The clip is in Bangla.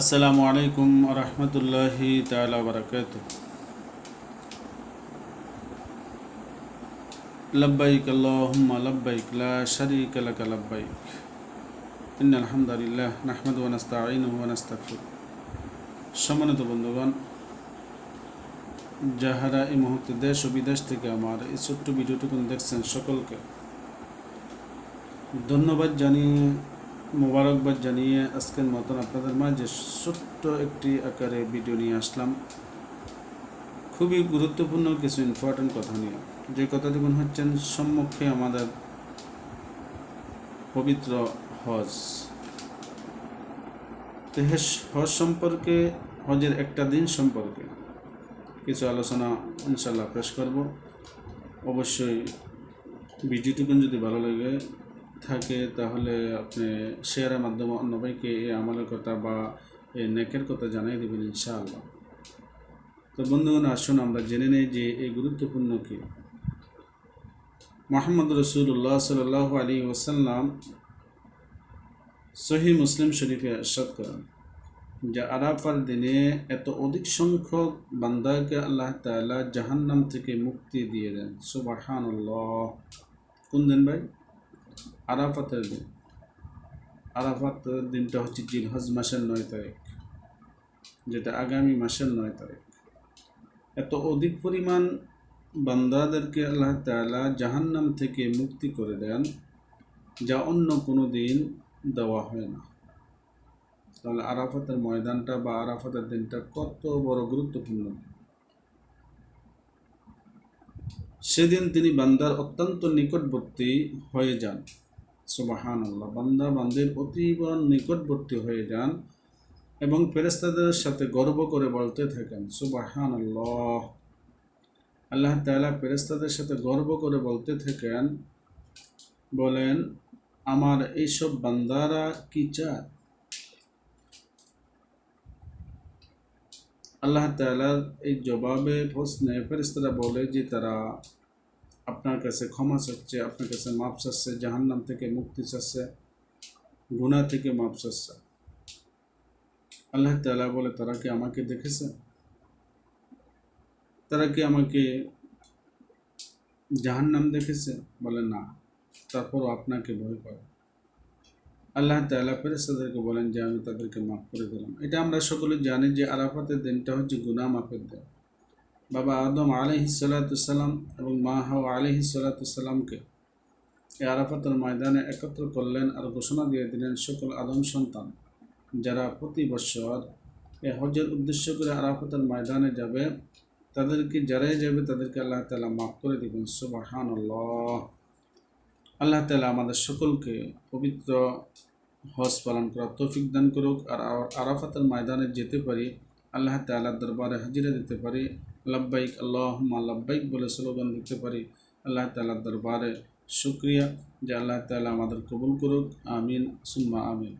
আসসালামু আলাইকুম রহমতুল্লাহি তালা বরকাত লব্বাইক আল্লাহুম্মা লব্বাইক, লা শারীকা লাক লব্বাইক। ইন্নাল হামদুলিল্লাহ নাহমাদু ওয়া নাস্তাঈনুহু ওয়া নাস্তাগফির সম্মানিত বন্ধুগণ, যাহারা এই মুহূর্তে দেশ ও বিদেশ থেকে আমার এই ছোট্ট ভিডিওটুকুন দেখছেন সকলকে, ধন্যবাদ জানিয়ে মোবারকবাদ জানিয়ে আজকের মতন আপনাদের মাঝে ছোট্ট একটি আকারে ভিডিও নিয়ে আসলাম। খুবই গুরুত্বপূর্ণ কিছু ইম্পর্টেন্ট কথা নিয়ে। যে কথাটুকুন হচ্ছেন, সম্মুখে আমাদের পবিত্র হজ। তো হেস- হজ সম্পর্কে, হজের একটা দিন সম্পর্কে কিছু আলোচনা ইনশাল্লাহ পেশ করব। অবশ্যই ভিডিওটুকুন যদি ভালো লাগে থাকে, তাহলে আপনি শেয়ারের মাধ্যমে অন্য ভাইকে এই আমলের কথা বা এই নেকের কথা জানাই দেবেন ইনশাআল্লাহ। তো বন্ধুগণ, আসুন আমরা জেনে নেই যে এই গুরুত্বপূর্ণ কি। মোহাম্মদ রসুল্লাহ সাল আলী ওসাল্লাম সহি মুসলিম শরীফে আশাদ করেন, যে আরাফার দিনে এত অধিক সংখ্যক বান্দাকে আল্লাহ তাআলা জাহান্নাম থেকে মুক্তি দিয়ে দেন। সুবাহান কোন দিন ভাই? আরাফাতের দিন। আরাফাতের দিনটা হচ্ছে জিলহজ মাসের নয় তারিখ, যেটা আগামী মাসের নয় তারিখ। এত অধিক পরিমাণ বান্দাদেরকে আল্লাহ তাআলা জাহান্নাম থেকে মুক্তি করে দেন, যা অন্য কোনো দিন দেওয়া হয় না। তাহলে আরাফাতের ময়দানটা বা আরাফাতের দিনটা কত বড় গুরুত্বপূর্ণ। সেদিন তিনি বান্দার অত্যন্ত নিকটবর্তী হয়ে যান। সুবাহান আল্লাহ বান্দা বান্দির অতীব নিকটবর্তী হয়ে যান এবং ফেরেস্তাদের সাথে গর্ব করে বলতে থাকেন সুবাহান আল্লাহ আল্লাহ তাআলা ফেরেস্তাদের সাথে গর্ব করে বলতে থাকেন, বলেন, আমার এইসব বান্দারা কি চায়? আল্লাহ তাআলার এই জবাবে প্রশ্নে ফেরেস্তারা বলে যে তারা আপনার কাছে ক্ষমা চাচ্ছে, আপনার কাছে মাপ চাচ্ছে, জাহান্নাম থেকে মুক্তি চাচ্ছে গুণা থেকে মাপ চাচ্ছে। আল্লাহ তাআলা বলে, তারা কি আমাকে দেখেছে? তারা কি আমাকে জাহান্নাম দেখেছে? বলে, না। তারপরও আপনাকে ভয় করে। আল্লাহ তাআলা ফেরেস্তাদেরকে বলেন যে, আমি তাদেরকে মাফ করে দিলাম। এটা আমরা সকলে জানি যে আরাফাতের দিনটা হচ্ছে গুনাহ মাফের দিন। বাবা আদম আলহি সালাতাম এবং মা হাও আলহি সালাতামকে এই আরাফাতের ময়দানে একত্র করলেন আর ঘোষণা দিয়ে দিলেন সকল আদম সন্তান যারা প্রতি বছর এই হজের উদ্দেশ্য করে আরাফাতের ময়দানে যাবে, তাদেরকে যারাই যাবে তাদেরকে আল্লাহ তালা মাফ করে দেবেন। সুবাহান আল্লাহ তালা আমাদের সকলকে পবিত্র হজ পালন করার তৌফিক দান করুক আর আরাফাতের ময়দানে যেতে পারি, আল্লাহ তালার দরবারে হাজিরা দিতে পারি। লব্বাইক আল্লাহ লব্বাইক বলে স্লোগান দিতে পারি। আল্লাহ তালার দরবারে শুক্রিয়া যে আল্লাহ তালা আমাদের কবুল করুক। আমিন, সুম্মা আমিন।